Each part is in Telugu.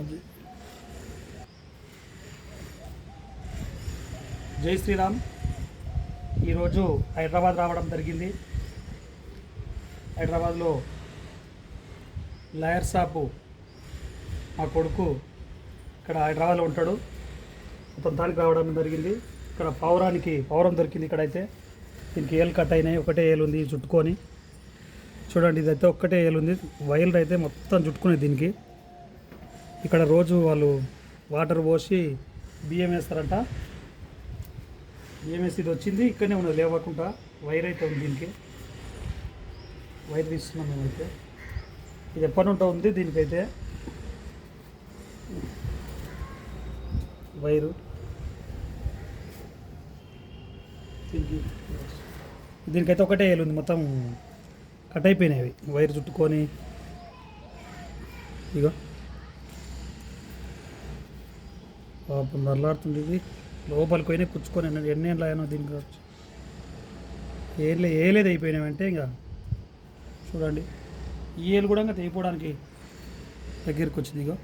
అది. జై శ్రీరామ్. ఈరోజు హైదరాబాద్ రావడం జరిగింది. హైదరాబాద్లో లాయర్ షాపు మా కొడుకు ఇక్కడ హైదరాబాద్లో ఉంటాడు. మొత్తం దానికి రావడం జరిగింది. ఇక్కడ పౌరానికి పౌరం దొరికింది ఇక్కడైతే. దీనికి ఏలు కట్ అయినాయి. ఒకటే ఏలు ఉంది చుట్టుకొని. చూడండి ఇదైతే ఒక్కటే ఏలు ఉంది. వైర్లు అయితే మొత్తం చుట్టుకునేది దీనికి. ఇక్కడ రోజు వాళ్ళు వాటర్ పోసి బియ్యం వేస్తారంట. బియ్యం వేసి ఇది వచ్చింది ఇక్కడనే ఉన్నది లేవకుండా వైర్ అయితే ఉంది దీనికి. వైర్ తీస్తున్నాం మేమైతే ఇది ఎప్పటి నుంటో ఉంది దీనికైతే. వైరు. దీనికి దీనికైతే ఒకటే వేలుంది ఉంది మొత్తం కట్ అయిపోయినాయి వైర్ చుట్టుకొని. ఇగో. పాపం నల్లాడుతుంది ఇది. లోపలికి పోయినా కుచ్చుకొని ఎన్ని ఏళ్ళు అయినా దీనికి వచ్చి ఏలే ఏలేదు అయిపోయినామంటే ఇంకా చూడండి. ఈ ఏళ్ళు కూడా ఇంకా తెగిపోవడానికి దగ్గరికి వచ్చింది ఇగో.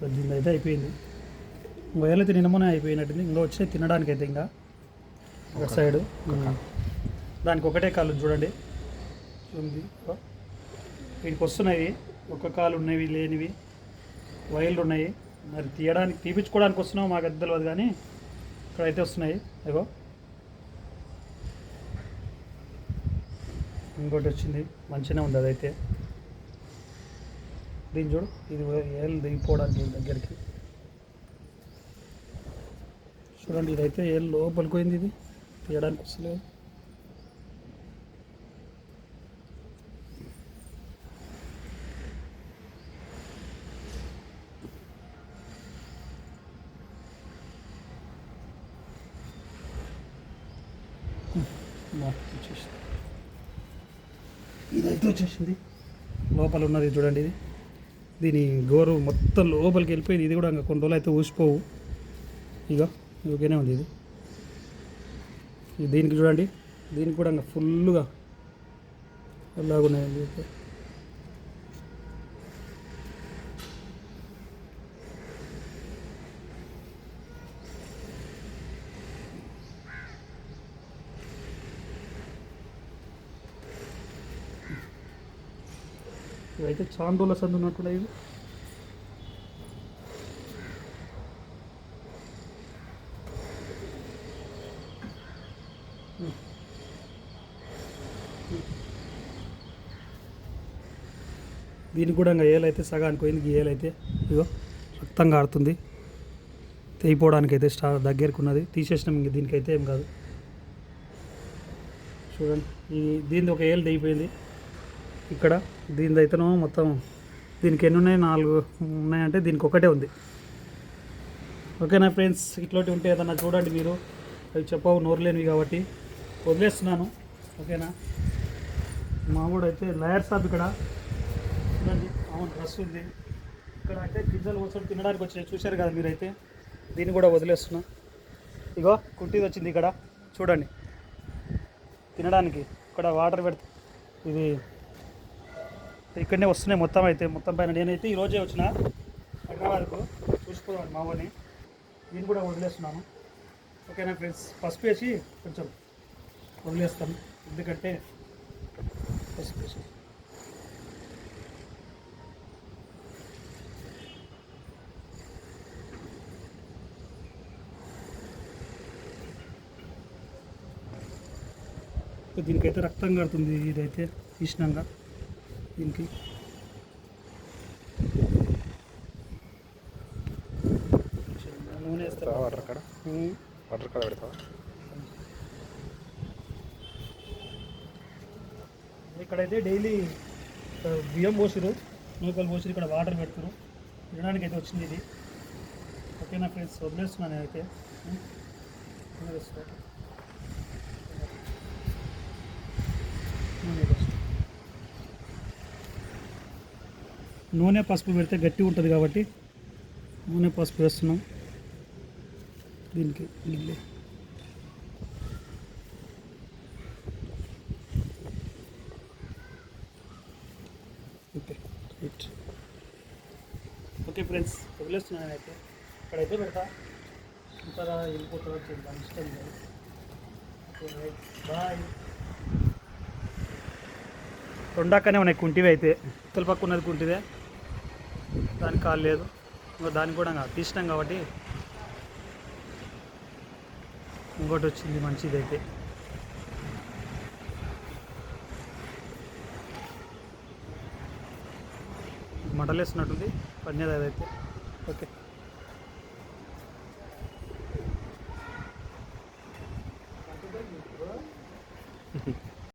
పద్దెనిమిది అయితే అయిపోయింది. వేలైతే నిన్నమనే అయిపోయినట్టుంది. ఇంకా వచ్చే తినడానికి అయితే ఇంకా ఒక సైడు. దానికి ఒకటే కాలు చూడండి. ఉంది. వీటికి వస్తున్నాయి. ఒక కాలు ఉన్నవి లేనివి. వైర్లు ఉన్నాయి. మరి తీయడానికి తీపించుకోవడానికి వస్తున్నావు మాకు అది తెలియదు కానీ ఇక్కడైతే వస్తున్నాయి. ఇగో ఇంకోటి వచ్చింది. మంచిగానే ఉంది అదైతే. దీన్ని చూడు. ఇది ఏళ్ళు దిగిపోవడానికి దగ్గరికి. చూడండి ఇదైతే ఏం లోపలికి పోయింది ఇది? తీయడానికి వస్తలేదు. వచ్చేసింది. ఇదైతే వచ్చేసింది. లోపల ఉన్నది చూడండి ఇది. దీని గోరు మొత్తం లోపలికి వెళ్ళిపోయింది. ఇది కూడా ఇంకా కొన్ని రోజులు అయితే ఊసిపోవు. ఇక ఓకేనే ఉంది ఇది. దీనికి చూడండి. దీనికి కూడా ఫుల్గా ఎలాగున్నాయి అయితే. ఇవైతే చాలా సందు ఉన్నట్టున్నాయి ఇవి. దీనికి కూడా ఇంకా ఏలైతే సగానికి పోయింది ఏలైతే ఇగో రక్తంగా ఆడుతుంది తెగిపోవడానికి అయితే స్టా దగ్గరకు ఉన్నది. తీసేసినాం ఇంక దీనికైతే ఏం కాదు. చూడండి ఈ దీనిది ఒక ఏలు తెగిపోయింది. ఇక్కడ దీనిది మొత్తం దీనికి ఎన్ని ఉన్నాయి? నాలుగు ఉన్నాయంటే దీనికి ఒకటే ఉంది. ఓకేనా ఫ్రెండ్స్? ఇట్లాంటి ఉంటే ఏదన్నా చూడండి మీరు. అవి చెప్పవు నోరులేనివి కాబట్టి. వదిలేస్తున్నాను. ఓకేనా? మామూడు అయితే లయర్ షాప్ ఇక్కడ. చూడండి అవును డ్రెస్ ఉంది. ఇక్కడ అయితే పిజ్జాలు కోసం తినడానికి వచ్చినాయి. చూశారు కదా మీరైతే? దీన్ని కూడా వదిలేస్తున్నా. ఇగో కుంటీది వచ్చింది ఇక్కడ. చూడండి. తినడానికి ఇక్కడ వాటర్ పెడతా. ఇది ఇక్కడనే వస్తున్నాయి మొత్తం అయితే. మొత్తం పైన నేనైతే ఈరోజే వచ్చిన. హైదరాబాద్కు చూసుకోవాలి మా నేను దీన్ని కూడా వదిలేస్తున్నాను. ఓకేనా ఫ్రెండ్స్? పసుపు వేసి కొంచెం వదిలేస్తాను ఎందుకంటే దీనికైతే రక్తం కడుతుంది ఇదైతే తీసినాక దీనికి. నూనె వేస్తారా వాటర్ కాడ. వాటర్ కాడ పెడతావా? ఇక్కడైతే డైలీ ఆ, బియ్యం పోసిరు నూకలు పోసిరు ఇక్కడ వాటర్ పెడతారు తినడానికి అయితే వచ్చింది ఇది ఓకేనా ఫ్రెండ్స్ వదిలేస్తున్నాను నేనైతే ఉం? నూనె వేస్తా. నూనె వేస్తా. నూనె పసుపు పెడితే గట్టి ఉంటుంది కాబట్టి నూనె పసుపు వేస్తున్నాం దీనికి ఇల్లు ఓకే రైట్ ఓకే ఫ్రెండ్స్ వదిలేస్తున్నాను అయితే. ఇక్కడైతే పెడతా. ఇంకా వెళ్ళిపోతా వచ్చింది దాని ఇష్టం లేదు. ఓకే రైట్ బాయ్ రెండాకనే ఉన్నాయి కుంటివి అయితే. ఇతల పక్క ఉన్నది కుంటిదే దానికి కాలు లేదు. ఇంకా దానికి కూడా తీసినాం కాబట్టి ఇంకోటి వచ్చింది మంచిది అయితే మంటలేస్తున్నట్టుంది. పనిచేది అదైతే ఓకే.